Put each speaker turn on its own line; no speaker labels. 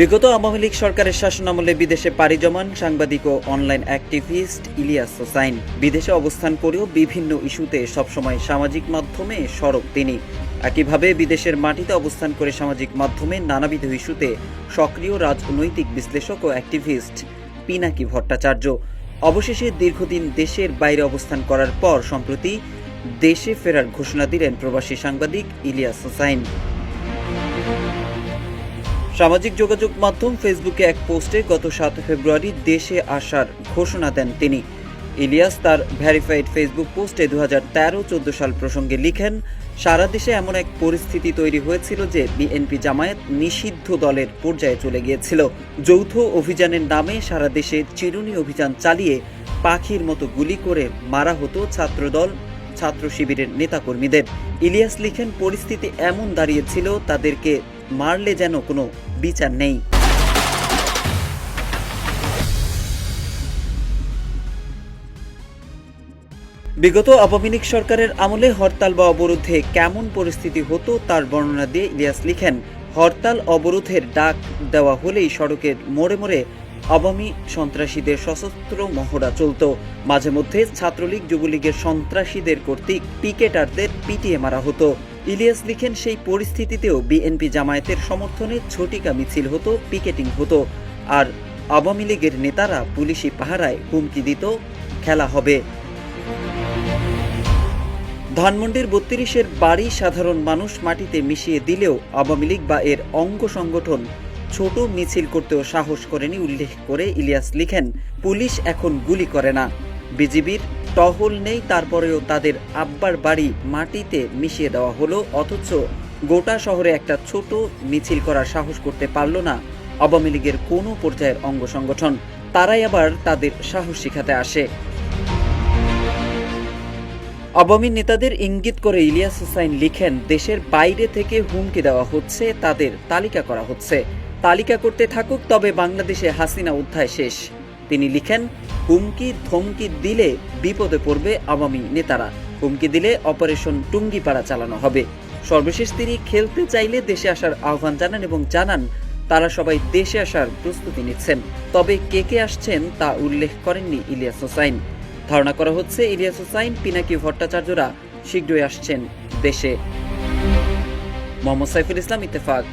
বিগত আওয়ামী লীগ সরকারের শাসনামলে বিদেশে পাড়ি জমান সাংবাদিক ও অনলাইন অ্যাক্টিভিস্ট ইলিয়াস হোসাইন। বিদেশে অবস্থান করেও বিভিন্ন ইস্যুতে সবসময় সামাজিক মাধ্যমে সরব তিনি। একইভাবে বিদেশের মাটিতে অবস্থান করে সামাজিক মাধ্যমে নানাবিধ ইস্যুতে সক্রিয় রাজনৈতিক বিশ্লেষক ও অ্যাক্টিভিস্ট পিনাকি ভট্টাচার্য। অবশেষে দীর্ঘদিন দেশের বাইরে অবস্থান করার পর সম্প্রতি দেশে ফেরার ঘোষণা দিলেন প্রবাসী সাংবাদিক ইলিয়াস হোসাইন। সামাজিক যোগাযোগ মাধ্যম ফেসবুকে এক পোস্টে গত সাত ফেব্রুয়ারি দেশে আসার ঘোষণা দেন তিনি। ইলিয়াস তার ভ্যারিফাইড ফেসবুক পোস্টে দু হাজার তেরো চোদ্দ সাল প্রসঙ্গে লিখেন, সারা দেশে এমন এক পরিস্থিতি তৈরি হয়েছিল যে বিএনপি জামায়াত নিষিদ্ধ দলের পর্যায়ে চলে গিয়েছিল। যৌথ অভিযানের নামে সারা দেশে চিরুনি অভিযান চালিয়ে পাখির মতো গুলি করে মারা হতো ছাত্রদল ছাত্র শিবিরের নেতাকর্মীদের। ইলিয়াস লিখেন, পরিস্থিতি এমন দাঁড়িয়েছিল, তাদেরকে মারলে যেন কোনো বিচার নেই। বিগত লীগ সরকারের আমলে হরতাল বা অবরোধে কেমন পরিস্থিতি হতো তার বর্ণনা দিয়ে ইলিয়াস লিখেন, হরতাল, অবরোধের ডাক দেওয়া হলেই সড়কের মোড়ে মোড়ে আওয়ামী সন্ত্রাসীদের সশস্ত্র মহড়া চলত। মাঝে মধ্যে ছাত্রলীগ, যুবলীগের সন্ত্রাসীদের কর্তৃক পিকেটারদের পিটিয়ে মারা হতো। ইলিয়াস লিখেন, সেই পরিস্থিতিতেও বিএনপি জামায়াতের সমর্থনে ঝটিকা মিছিল হতো, পিকেটিং হতো। আর আওয়ামী লীগের নেতারা পুলিশি পাহারায় হুমকি দিত, খেলা হবে। ধানমন্ডির বত্রিশের বাড়ি সাধারণ মানুষ মাটিতে মিশিয়ে দিলেও আওয়ামী লীগ বা এর অঙ্গ সংগঠন ছোট মিছিল করতেও সাহস করেনি উল্লেখ করে ইলিয়াস লিখেন, পুলিশ এখন গুলি করে না। বিজিবির টহল নেই, তারপরেও তাদের আব্বার বাড়ি মাটিতে মিশিয়ে দেওয়া হলো, অথচ গোটা শহরে একটা ছোট মিছিল করার সাহস করতে পারল না আওয়ামী লীগের কোনো পর্যায়ের অঙ্গ সংগঠন। তারাই আবার তাদের সাহস শিখাতে আসে। আওয়ামী নেতাদের ইঙ্গিত করে ইলিয়াস হুসাইন লিখেন, দেশের বাইরে থেকে হুমকি দেওয়া হচ্ছে, তাদের তালিকা করা হচ্ছে। তালিকা করতে থাকুক, তবে বাংলাদেশে হাসিনা অধ্যায় শেষ। তিনি লিখেন, হুমকি, ধমকি দিলে বিপদে পড়বে আওয়ামী নেতারা। হুমকি দিলে অপারেশন টুঙ্গিপাড়া চালানো হবে। সর্বশেষ তিনি খেলতে চাইলে দেশে আসার আহ্বান জানান এবং জানান, তারা সবাই দেশে আসার প্রস্তুতি নিচ্ছেন। তবে কে কে আসছেন তা উল্লেখ করেননি ইলিয়াস হোসাইন। ধারণা করা হচ্ছে, ইলিয়াস হোসাইন, পিনাকি ভট্টাচার্যরা শীঘ্রই আসছেন দেশে। মোহাম্মদ সাইফুল ইসলাম, ইত্তেফাক।